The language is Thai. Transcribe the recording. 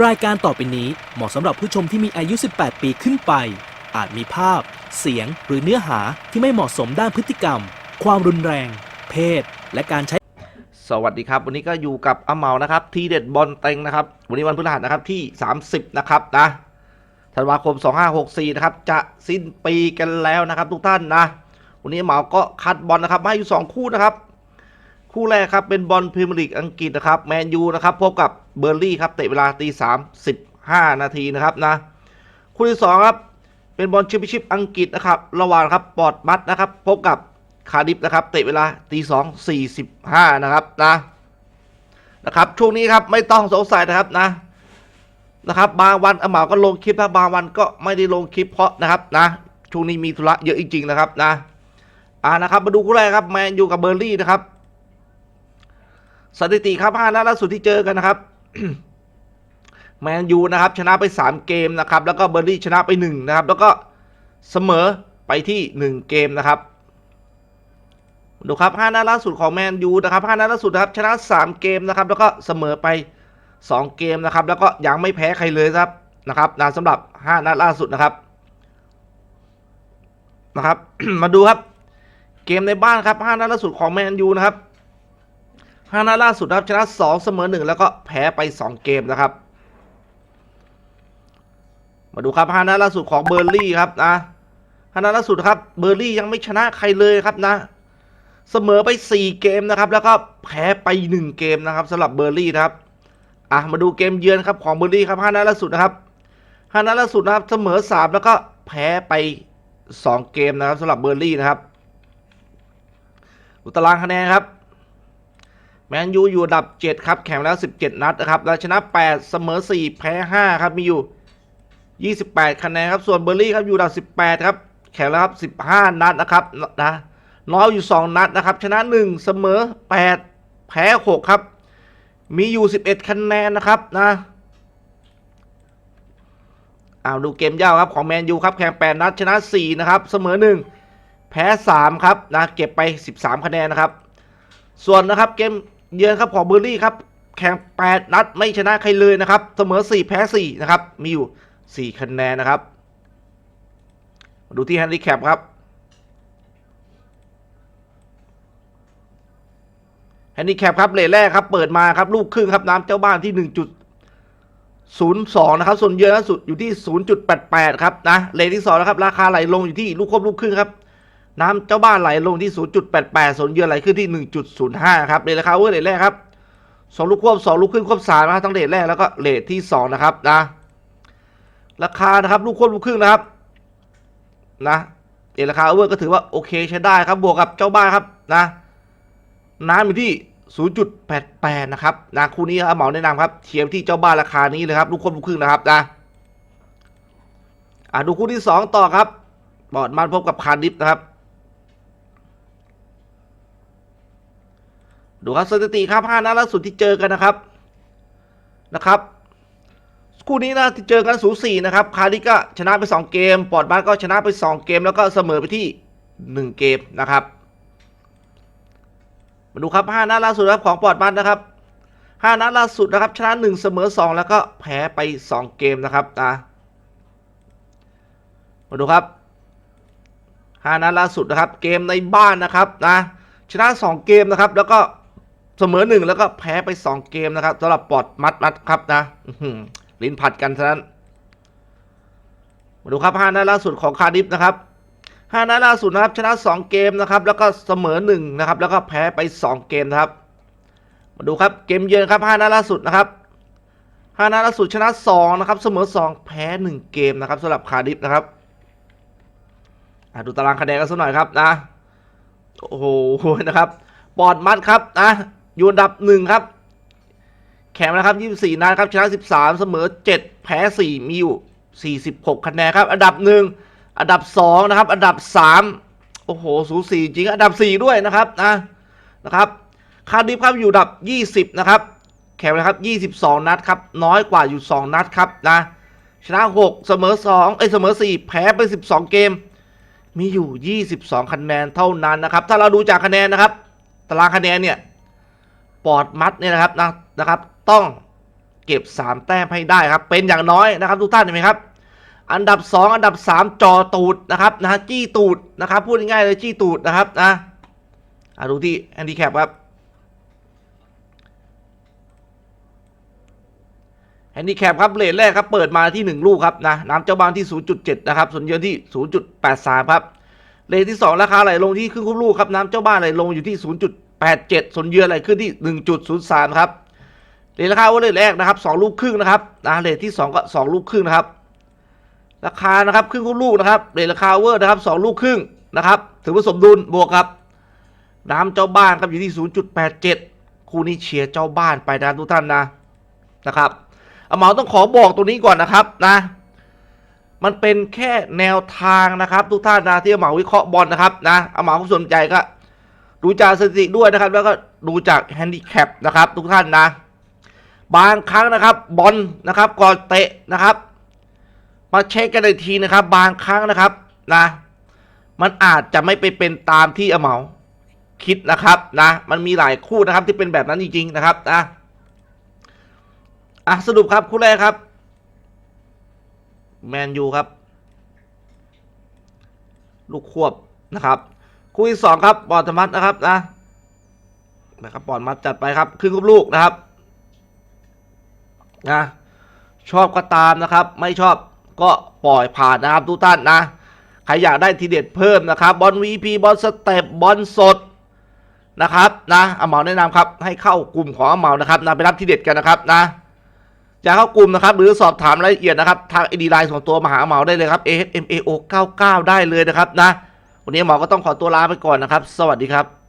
รายการต่อไปนี้เหมาะสำหรับผู้ชมที่มีอายุ 18 ปีขึ้นไป อาจมีภาพ เสียง หรือเนื้อหาที่ไม่เหมาะสมด้านพฤติกรรม ความรุนแรง เพศ และการใช้ สวัสดีครับ วันนี้ก็อยู่กับอาเมานะครับ ทีเด็ดบอลเต็งนะครับ วันนี้วันพฤหัสนะครับที่ 30 นะครับนะธันวาคม 2564 นะครับ จะสิ้นปีกันแล้วนะครับ ทุกท่านนะ วันนี้อาเหมาก็คัดบอลนะครับมาอยู่ 2 คู่นะครับ คู่แรกครับเป็นบอลพรีเมียร์ลีกอังกฤษนะครับแมนยูนะครับพบกับเบอร์ลี่ครับเตะเวลาตีสามสิบห้านาทีนะครับนะคู่ที่สองครับเป็นบอลแชมเปี้ยนชิพอังกฤษนะครับระหว่างครับปอร์ตมัดนะครับพบกับคาร์ดิฟนะครับเตะเวลาตีสองสี่สิบห้านะครับนะนะครับช่วงนี้ครับไม่ต้องสงสัยนะครับนะนะครับบางวันอาเหมาก็ลงคลิปนะบางวันก็ไม่ได้ลงคลิปเพราะนะครับนะช่วงนี้มีธุระเยอะจริงๆนะครับนะอ่านะครับมาดูคู่แรกครับแมนยูกับเบอร์ลี่นะครับ สถิติครับห้านัดล่าสุดที่เจอกันนะครับแมนยูนะครับชนะไป 3 เกมนะครับแล้วก็เบอร์ลี่ชนะไป1นะครับแล้วก็เสมอไปที่ 1 เกมนะครับดูครับ5นัดล่าสุดของแมนยูนะครับ5นัดล่าสุดนะครับชนะ 3 เกมนะครับแล้วก็เสมอไป 2 เกมนะครับแล้วก็ยังไม่แพ้ใครเลยครับนะครับนะสำหรับ 5นัดล่าสุดนะครับนะครับ มาดูครับ เกมในบ้านครับ5นัดล่าสุดของแมนยูนะครับ ห้านัดล่าสุดนะครับชนะสองเสมอหนึ่งแล้วก็แพ้ไปสองเกมนะครับ มาดูครับห้านัดล่าสุดของเบอร์ลี่ครับนะห้านัดล่าสุดครับเบอร์ลี่ยังไม่ชนะใครเลยครับนะ เสมอไปสี่เกมนะครับ แล้วก็แพ้ไปหนึ่งเกมนะครับสำหรับเบอร์ลี่นะครับอะมาดูเกมเยือนครับของเบอร์ลี่ครับห้านัดล่าสุดนะครับห้านัดล่าสุดนะครับเสมอสามแล้วก็แพ้ไปสองเกมนะครับสำหรับเบอร์ลี่นะครับอุตารางคะแนนครับ แมนยูอยู่อันดับ 7 ครับ แข่งแล้ว 17 นัดนะครับแล้วชนะ 8 เสมอ 4 แพ้ 5 ครับ มีอยู่ 28 คะแนนครับ ส่วนเบอร์ลี่ครับอยู่อันดับ 18 ครับ แข่งแล้วครับ 15 นัดนะครับนะน้อยอยู่ 2 นัดนะครับ ชนะ 1 เสมอ 8 แพ้ 6 ครับ มีอยู่ 11 คะแนนนะครับนะเอาดูเกมยาวครับของแมนยูครับแข่ง 8 นัดชนะ 4 นะครับ เสมอ 1 แพ้ 3 ครับนะเก็บไป 13 คะแนนนะครับ ส่วนนะครับเกม เยือนครับของเบอร์ลี่ครับแข่ง8นัดไม่ชนะใครเลยนะครับ เสมอ 4 แพ้ 4 นะครับ มีอยู่ 4 คะแนนนะครับมาดูที่แฮนดิแคปครับแฮนดิแคปครับเลทแรกครับ เปิดมาครับ ลูกครึ่งครับน้ำเจ้าบ้านที่ 1.02 นะครับ ส่วนเยือนล่าสุดอยู่ที่ 0.88 ครับนะเลทที่2นะครับ ราคาไหลลงอยู่ที่ลูกควบลูกครึ่งครับ น้ำเจ้าบ้านไหลลงที่ 0.88ส่วนเยือนไหลขึ้นที่ 1.05 ครับเรทราคาเวอร์เรทแรกครับสองลูกควบสองลูกขึ้นควบสามนะครับทั้งเรทแรกแล้วก็เรทที่2นะครับนะ ราคานะครับลูกควบลูกครึ่งนะครับ นะเรทราคาเวอร์ก็ถือว่าโอเคใช้ได้ครับบวกกับเจ้าบ้านครับนะน้ำอยู่ที่ 0.88 นะครับนะคู่นี้ครับเหมาแนะนำครับเทียมที่เจ้าบ้านราคานี้เลยครับลูกควบลูกครึ่งนะครับนะอะดูคู่ที่ 2 ต่อครับบอดมันพบกับคาร์ดิฟนะครับ ดูครับสถิติครับ5นัดล่าสุดที่เจอกันนะครับนะครับ คู่นี้นะที่เจอกันสูสีนะครับ คาร์ดิก็ชนะไป 2 เกม ปอดบ้านก็ชนะไป 2 เกม แล้วก็เสมอไปที่ 1 เกมนะครับ มาดูครับ5นัดล่าสุดครับของปอดบ้านนะครับ5นัดล่าสุดนะครับ ชนะ 1 เสมอ 2 แล้วก็แพ้ไป 2 เกมนะครับนะมาดูครับ5นัดล่าสุดนะครับ เกมในบ้านนะครับนะชนะ 2 เกมนะครับ แล้วก็ เสมอ1แล้วก็แพ้ไป 2 เกมนะครับสำหรับปอดมัดมัดครับนะลิ้นผัดกันซะนั้น มาดูครับ5นัดล่าสุดของคาร์ดิฟนะครับ5นัดล่าสุดนะครับชนะ 2 เกมนะครับ แล้วก็เสมอ1นะครับ แล้วก็แพ้ไป 2 เกมนะครับ มาดูครับเกมเยือนครับ5นัดล่าสุดนะครับ5นัดล่าสุดชนะ2นะครับ เสมอ 2 แพ้ 1 เกมนะครับสำหรับคาร์ดิฟนะครับดูตารางคะแนนกันสักหน่อยครับนะ โอ้โหนะครับ ปอดมัดครับนะ อยู่อันดับหนึ่งครับ แข่งนะครับ24นัดครับชนะ13เสมอ7แพ้4มีอยู่46คะแนนครับ อันดับ1อันดับ2นะครับ อันดับ3โอ้โห สูสีจริง อันดับ4ด้วยนะครับนะนะครับ คาร์ดิฟครับอยู่อันดับ20นะครับ แข่งนะครับ22นัดครับ น้อยกว่าอยู่2นัดครับนะ ชนะ6เสมอ2เอ้ยเสมอ4แพ้ไป12เกม มีอยู่22คะแนนเท่านั้นนะครับ ถ้าเราดูจากคะแนนนะครับ ตารางคะแนนเนี่ย ปอดมัดเนี่ยนะครับนะนะครับ ต้องเก็บ 3 แต้มให้ได้ครับ เป็นอย่างน้อยนะครับทุกท่านเห็นไหมครับ อันดับ 2 อันดับ 3 จอตูดนะครับนะจี้ตูดนะครับ พูดง่ายๆเลยจี้ตูดนะครับนะอะดูที่แฮนดิแคปครับแฮนดิแคปครับเลทแรกครับเปิดมาที่ 1 ลูกครับนะน้ำเจ้าบ้านที่ 0.7 นะครับส่วนเยือนที่ 0.83 ครับเลทที่ 2 ราคาไหลลงที่ครึ่งคู่ลูกครับน้ำเจ้าบ้านไหลลงอยู่ที่ 87ส่วนเยือนไหลขึ้นที่ 1.03 ครับเลทราคาว่าเลทแรกนะครับ2ลูกครึ่งนะครับนะเลทที่ 2 ก็ 2 ลูกครึ่งนะครับ ราคานะครับครึ่งลูกนะครับเรทราคาเวอร์นะครับสองลูกครึ่งนะครับ ถือว่าสมดุลบวกครับ น้ำเจ้าบ้านครับอยู่ที่ 0.87 คู่นี้เชียร์เจ้าบ้านไปนะทุกท่านนะนะครับเอาเหมาต้องขอบอกตรงนี้ก่อนนะครับนะมันเป็นแค่แนวทางนะครับ ทุกท่านนะที่เอาเหมาวิเคราะห์บอลนะครับนะเอาเหมาผู้สนใจก็ ดูจากสถิติด้วยนะครับ แล้วก็ดูจากแฮนดิแคปนะครับ ทุกท่านนะ บางครั้งนะครับบอลนะครับก่อนเตะนะครับ มาเช็คกันอีกทีนะครับ บางครั้งนะครับนะมันอาจจะไม่ไปเป็นตามที่อเมาคิดนะครับนะ มันมีหลายคู่นะครับที่เป็นแบบนั้นจริงๆนะครับนะอะสรุปครับคู่แรกครับแมนยูครับ ลูกควบนะครับ คู่ที่สองครับบอลธรรมัดนะครับนะนะครับบอลมัดจัดไปครับครึ่งลูกนะครับนะชอบก็ตามนะครับ ไม่ชอบก็ปล่อยผ่านนะครับทุกท่านนะใครอยากได้ทีเด็ดเพิ่มนะครับบอล VP บอลสเต็ปบอลสดนะครับนะอาเหมาแนะนำครับให้เข้ากลุ่มของอาเหมานะครับนะไปรับทีเด็ดกันนะครับนะอยากเข้ากลุ่มนะครับหรือสอบถามรายละเอียดนะครับทางไอดีไลน์ส่วนตัวมหาอเหมาได้เลยครับ AFMAO 99 ได้เลยนะครับนะ วันนี้หมอก็ต้องขอตัวลาไปก่อนนะครับ สวัสดีครับ